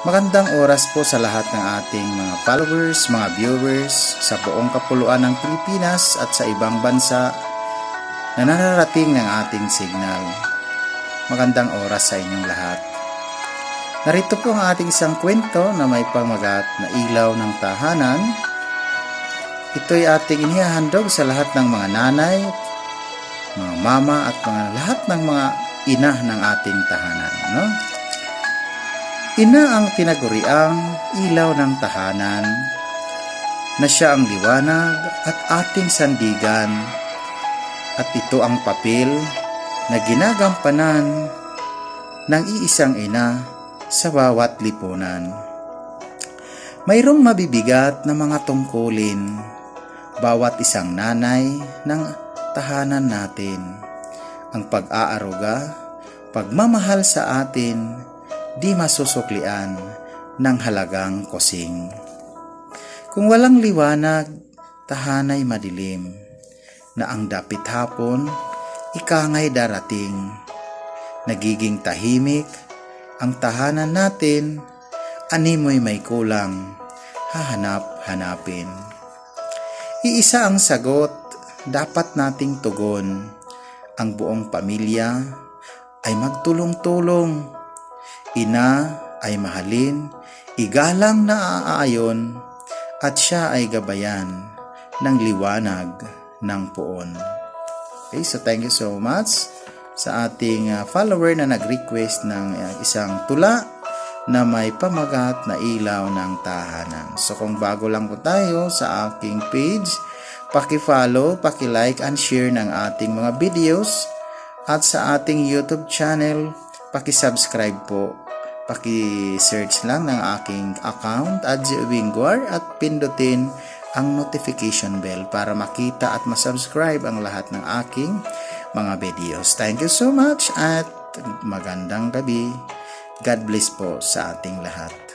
Magandang oras po sa lahat ng ating mga followers, mga viewers sa buong kapuluan ng Pilipinas at sa ibang bansa na nararating ng ating signal. Magandang oras sa inyong lahat. Narito po ang ating isang kwento na may pamagat na ilaw ng tahanan. Ito'y ating inihahandog sa lahat ng mga nanay, mga mama at mga lahat ng mga ina ng ating tahanan. No? Ina ang tinaguriang ilaw ng tahanan na siya ang liwanag at ating sandigan at ito ang papel na ginagampanan ng iisang ina sa bawat lipunan. Mayroong mabibigat na mga tungkulin bawat isang nanay ng tahanan natin. Ang pag-aaruga, pagmamahal sa atin, di masusuklian ng halagang kosing. Kung walang liwanag, tahanay madilim, na ang dapit hapon, ikangay darating. Nagiging tahimik, ang tahanan natin, animoy may kulang, hahanap-hanapin. Iisa ang sagot, dapat nating tugon. Ang buong pamilya ay magtulong-tulong ina ay mahalin, igalang na aayon, at siya ay gabayan ng liwanag ng poon. Okay, so thank you so much sa ating uh, follower na nag-request ng uh, isang tula na may pamagat na ilaw ng tahanan. So kung bago lang po tayo sa aking page, paki-follow, paki-like and share ng ating mga videos at sa ating YouTube channel, paki-subscribe po. Paki-search lang ng aking account at Wingwar at pindutin ang notification bell para makita at masubscribe ang lahat ng aking mga videos. Thank you so much at magandang gabi. God bless po sa ating lahat.